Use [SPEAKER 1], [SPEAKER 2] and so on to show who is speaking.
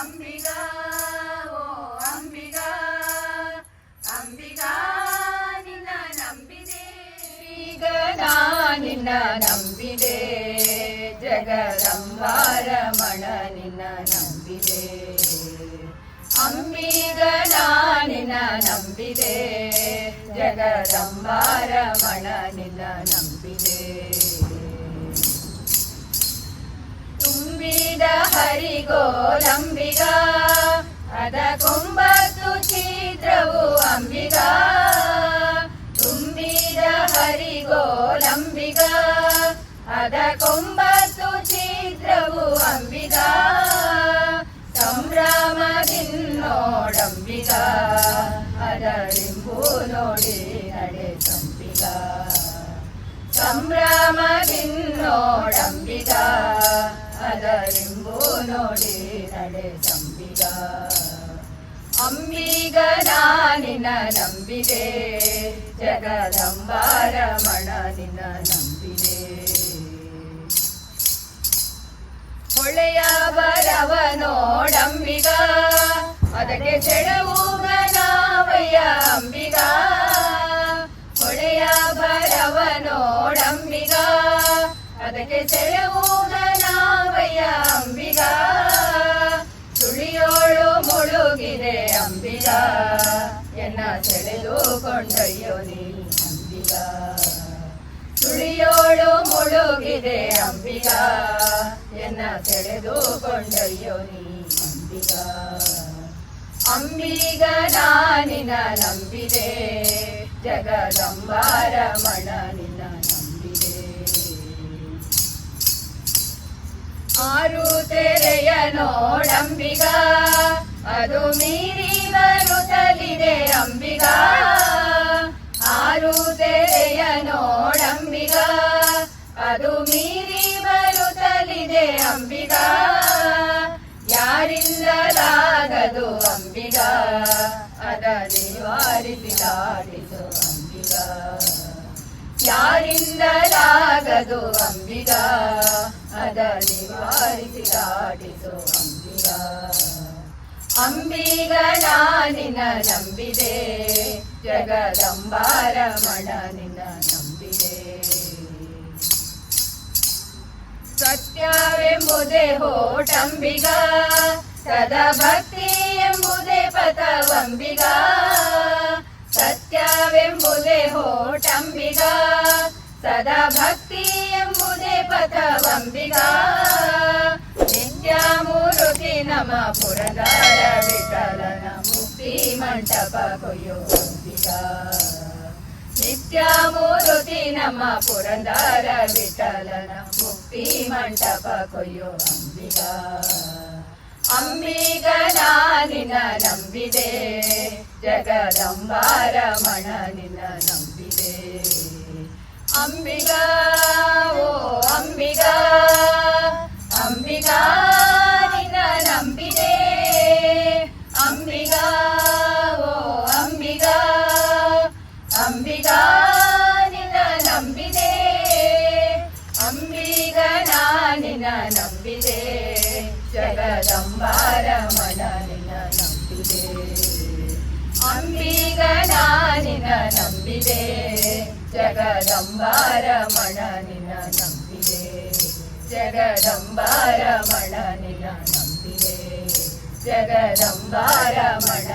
[SPEAKER 1] ಅಂಬಿಗಾ, ಓ ಅಂಬಿಗಾ ಅಂಬಿಗಾ, ನಿನ್ನ ನಂಬಿದೆ. ಈಗ ನಿನ್ನ ನಂಬಿದೆ. ಜಗದಂಬಾರಮಣ ನಿನ್ನ ನಂಬಿದೆ. ಅಂಬಿಗ ನಿನ್ನ ನಂಬಿದೆ. ಜಗದಂಬಾರಮಣ ನಿನ್ನ ನಂಬಿದೆ. ತುಂಬಿದ ಹರಿಗೋಲಂಬಿಗ ಅದ ಕೊಂಬತ್ತು ಛಿದ್ರವು ಅಂಬಿಗ ತುಂಬಿದ ಹರಿಗೋಲಂಬಿಗ ಅದ ಕೊಂಬತ್ತು ಛಿದ್ರವು ಅಂಬಿಗ ಸಂಭ್ರಮದಿನ್ನೋಡಂಬಿಗ ಅದರಿಂಬು ನೋಡಿ ನಡೆ ಸಂಬಿಗ ಸಂಭ್ರಮದಿನ್ನೋಡಂಬಿಗ ಅದರಿಂಬು ನೋಡಿ ನಡೆ ಸಂಬಿಗ. ಅಂಬಿಗ ನಿನ್ನ ನಂಬಿದೆ, ಜಗದಂಬಾರ ಮಣನಿನ ನಂಬಿದೆ. ಹೊಳೆಯವರವ ನೋಡಂಬಿಗ ಅದಕ್ಕೆ ಚೆಡವು ಗಣಾವಯ್ಯ ಅಂಬಿಗ. ಹೊಳೆಯ ಬರವ ನೋಡಂಬಿಗ ಅದಕ್ಕೆ ಸೆಳವುಗ ಎನ್ನ ಸೆಳೆದು ಕೊಂಡೊಯ್ಯೋ ಅಂಬಿಗ. ಸುಳಿಯೋಳು ಮುಳುಗಿದೆ ಅಂಬಿಗ. ಎನ್ನ ಸೆಳೆದು ಕೊಂಡೊಯ್ಯೋ ನೀ ಅಂಬಿಗ. ಅಂಬಿಗ ನಾನಿನ ನಂಬಿದೆ. ಜಗದಂಬಾರಮಣ ನಿನ್ನ ನಂಬಿದೆ. ಆರು ತೆರೆಯ ನೋಡಂಬಿಗ. ಅದು ಮೀರಿ ಬರುತ್ತಲಿದೆ ಅಂಬಿಗ ಆರು ತೆರೆಯ ನೋಡಂಬಿಗ, ಅದು ಮೀರಿ ಬರುತ್ತಲಿದೆ ಅಂಬಿಗ, ಯಾರಿಂದಲಾಗದು ಅಂಬಿಗ, ಅದ ನಿವಾರಿಸಿದಾಡಿಸು ಅಂಬಿಗ. ಯಾರಿಂದಲಾಗದು ಅಂಬಿಗ, ಅದ ನಿವಾರಿಸಿದಾಡಿಸು ಅಂಬಿಗ. ಅಂಬಿಗ ನಾನಿನ ನಂಬಿದೆ ಜಗದಂಬಾರಮಣ ನಿನ್ನ ನಂಬಿದೆ ಸತ್ಯವೆಂಬುದೇ ಹೋಟಂಬಿಗ ಸದಾ ಭಕ್ತಿ ಎಂಬುದೇ ಪಥವಂಬಿಗ ಸತ್ಯವೆಂಬುದೇ ಹೋಟಂಬಿಗ ಸದಾ ಭಕ್ತಿ ಎಂಬುದೇ ಪಥವಂಬಿಗ ನಿತ್ಯ ಮೂರುತಿ ನಮ ಪುರದಾರ ವಿಠಲನ ಮುಕ್ತಿ ಮಂಟಪ ಕೊಯ್ಯೋ ಅಂಬಿಗ ನಿತ್ಯ ಮೂರುತಿ ನಮ್ಮ ಪುರಂದರ ವಿಠಲನ ಮುಕ್ತಿ ಮಂಟಪ ಕೊಯ್ಯೋ ಅಂಬಿಗ ಅಂಬಿಗ ನಿನ್ನ ನಂಬಿದೆ ಜಗದಂಬಾರಮಣ ನಿನ್ನ ನಂಬಿದೆ ಅಂಬಿಗ ಜಗದಂಬಾರಮಣ ನಿನ್ನ ನಂಬಿದೆ ಅಂಬಿಗ ನಿನ್ನ ನಂಬಿದೆ ಜಗದಂಬಾರಮಣ ನಿನ್ನ ನಂಬಿದೆ ಜಗದಂಬಾರಮಣ ನಿನ್ನ ನಂಬಿದೆ ಜಗದಂಬಾರಮಣ